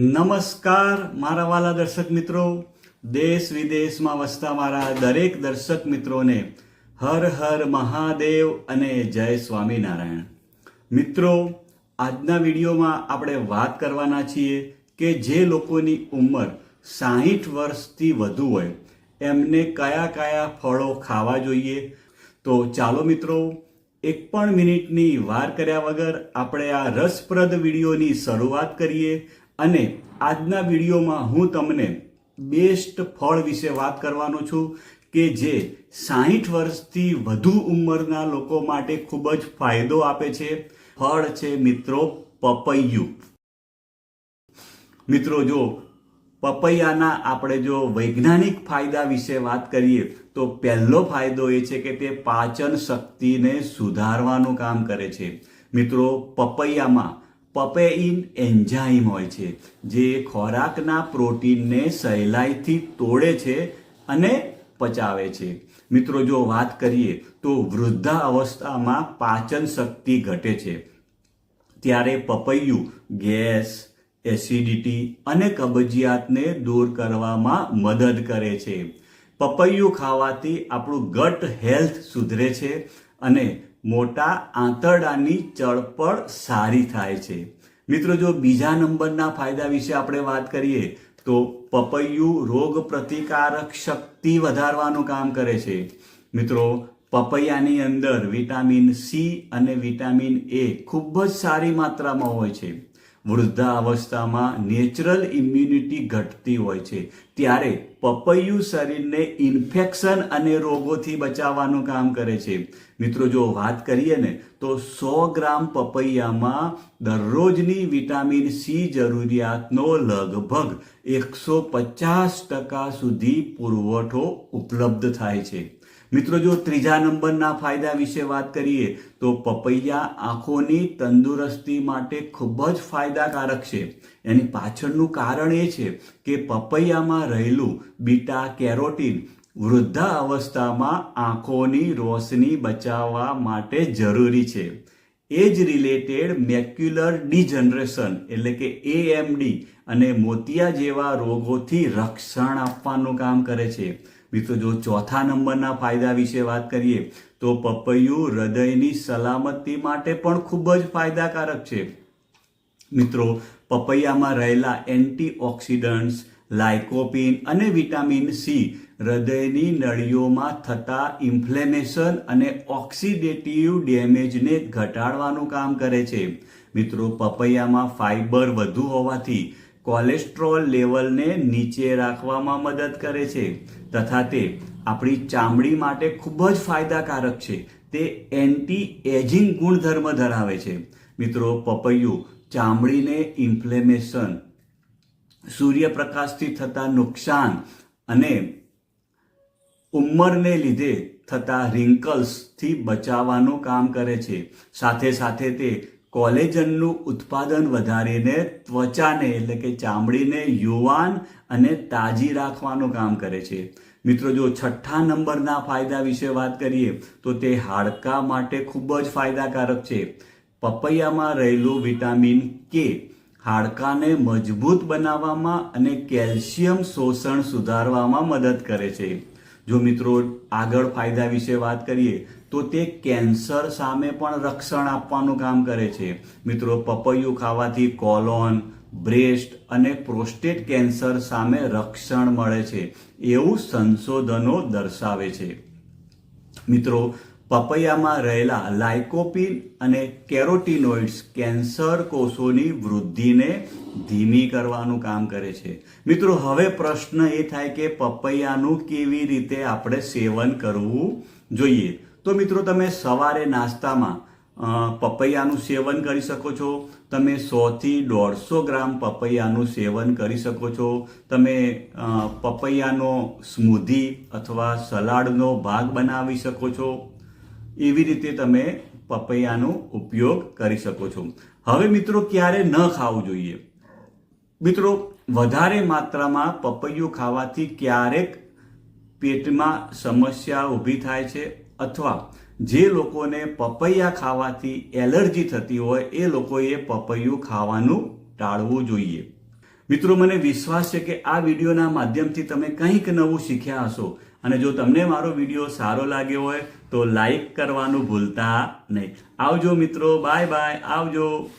નમસ્કાર, મારા વાલા દર્શક મિત્રો. દેશ વિદેશમાં વસતા મારા દરેક દર્શક મિત્રોને હર હર મહાદેવ અને જય સ્વામિનારાયણ. મિત્રો, આજના વિડીયોમાં આપણે વાત કરવાના છીએ કે જે લોકોની ઉંમર સાહીઠ વર્ષથી વધુ હોય, એમને કયા કયા ફળો ખાવા જોઈએ? તો ચાલો મિત્રો, એક પણ મિનિટની વાર કર્યા વગર આપણે આ રસપ્રદ વિડીયોની શરૂઆત કરીએ અને આજના વિડીયોમાં હું તમને બેસ્ટ ફળ વિશે વાત કરવાનો છું કે જે સાહીઠ વર્ષથી વધુ ઉંમરના લોકો માટે ખૂબ જ ફાયદો આપે છે. ફળ છે મિત્રો પપૈયું. મિત્રો જો પપૈયાના આપણે જો વૈજ્ઞાનિક ફાયદા વિશે વાત કરીએ, તો પહેલો ફાયદો એ છે કે તે પાચન શક્તિને સુધારવાનું કામ કરે છે. મિત્રો, પપૈયામાં પપેઇન એન્ઝાઇમ હોય છે, જે ખોરાકના પ્રોટીનને સહેલાઈથી તોડે છે અને પચાવે છે. મિત્રો, જો વાત કરીએ તો વૃદ્ધા અવસ્થામાં પાચન શક્તિ ઘટે છે. ત્યારે પપૈયું, ગેસ, એસિડિટી અને કબજિયાતને દૂર કરવામાં મદદ કરે છે. પપૈયું ખાવાથી આપણું ગટ હેલ્થ સુધરે છે અને મોટા આંતરડાની ચળપળ સારી થાય છે. મિત્રો, જો બીજા નંબરના ફાયદા વિશે આપણે વાત કરીએ, તો પપૈયું રોગ પ્રતિકારક શક્તિ વધારવાનું કામ કરે છે. મિત્રો, પપૈયાની અંદર વિટામિન સી અને વિટામિન એ ખૂબ જ સારી માત્રામાં હોય છે. વૃદ્ધા અવસ્થામાં નેચરલ ઇમ્યુનિટી ઘટતી હોય છે. ત્યારે પપૈયું શરીરને ઇન્ફેક્શન અને રોગોથી બચાવવાનું કામ કરે છે. મિત્રો, જો વાત કરીએ ને, તો સો ગ્રામ પપૈયામાં દરરોજની વિટામિન સી જરૂરિયાતનો લગભગ એકસો પચાસ ટકા સુધી પુરવઠો ઉપલબ્ધ થાય છે. મિત્રો, જો ત્રીજા નંબરના ફાયદા વિશે વાત કરીએ, તો પપૈયા આંખોની તંદુરસ્તી માટે ખૂબ જ ફાયદાકારક છે. એની પાછળનું કારણ એ છે કે પપૈયામાં રહેલું બીટા કેરોટીન વૃદ્ધા અવસ્થામાં આંખોની રોશની બચાવવા માટે જરૂરી છે. એજ રિલેટેડ મેક્યુલર ડિજનરેશન એટલે કે એએમડી અને મોતિયા જેવા રોગોથી રક્ષણ આપવાનું કામ કરે છે. મિત્રો, જો ચોથા નંબરના ફાયદા વિશે વાત કરીએ, તો પપૈયું હૃદયની સલામતી માટે પણ ખૂબ જ ફાયદાકારક છે. મિત્રો, પપૈયામાં રહેલા એન્ટીઓક્સિડન્ટ્સ લાઇકોપિન અને વિટામિન સી હૃદયની નળીઓમાં થતા ઇન્ફ્લેમેશન અને ઓક્સિડેટિવ ડેમેજને ઘટાડવાનું કામ કરે છે. મિત્રો, પપૈયામાં ફાઇબર વધુ હોવાથી કોલેસ્ટ્રોલ લેવલને નીચે રાખવામાં મદદ કરે છે તથા તે આપણી ચામડી માટે ખૂબ જ ફાયદાકારક છે. તે એન્ટી એજિંગ ગુણધર્મ ધરાવે છે. મિત્રો, પપૈયું ચામડીને ઇન્ફ્લેમેશન, સૂર્યપ્રકાશથી થતા નુકસાન અને ઉંમરને લીધે થતા રિંકલ્સથી બચાવવાનું કામ કરે છે. સાથે સાથે તે કોલેજનનું ઉત્પાદન વધારીને, ત્વચાને એટલે કે ચામડીને યુવાન અને તાજી રાખવાનું કામ કરે છે. મિત્રો, જો છઠ્ઠા નંબરના ફાયદા વિશે વાત કરીએ, તો તે હાડકા માટે ખૂબ જ ફાયદાકારક છે. પપૈયામાં રહેલું વિટામિન કે હાડકાને મજબૂત બનાવવામાં અને કેલ્શિયમ શોષણ સુધારવામાં મદદ કરે છે. જો મિત્રો આગળ ફાયદા વિશે વાત કરીએ, તો તે કેન્સર સામે પણ રક્ષણ આપવાનું કામ કરે છે. મિત્રો, પપૈયું ખાવાથી કોલોન, બ્રેસ્ટ અને પ્રોસ્ટેટ કેન્સર સામે રક્ષણ મળે છે. એવું સંશોધનો દર્શાવે છે. મિત્રો પપૈયામાં રહેલા લાઇકોપિન અને કેરોટીનોઇડ્સ કેન્સર કોષોની વૃદ્ધિને ધીમી કરવાનું કામ કરે છે. મિત્રો, હવે પ્રશ્ન એ થાય કે પપૈયાનું કેવી રીતે આપણે સેવન કરવું જોઈએ? તો મિત્રો, તમે સવારે નાસ્તામાં પપૈયાનું સેવન કરી શકો છો. તમે સોથી દોઢસો ગ્રામ પપૈયાનું સેવન કરી શકો છો. તમે પપૈયાનો સ્મૂધી અથવા સલાડનો ભાગ બનાવી શકો છો. એવી રીતે તમે પપૈયાનો ઉપયોગ કરી શકો છો. હવે મિત્રો ક્યારે ન ખાવું જોઈએ? મિત્રો, વધારે માત્રામાં પપૈયું ખાવાથી ક્યારેક પેટમાં સમસ્યા ઊભી થાય છે અથવા જે લોકોને પપૈયા ખાવાથી એલર્જી થતી હોય એ લોકોએ પપૈયું ખાવાનું ટાળવું જોઈએ. મિત્રો, મને વિશ્વાસ છે કે આ વિડીયોના માધ્યમથી તમે કંઈક નવું શીખ્યા હશો. અને જો તમને મારો વીડિયો સારો લાગ્યો હોય તો લાઈક કરવાનું ભૂલતા નહીં. આવજો મિત્રો, બાય બાય, આવજો.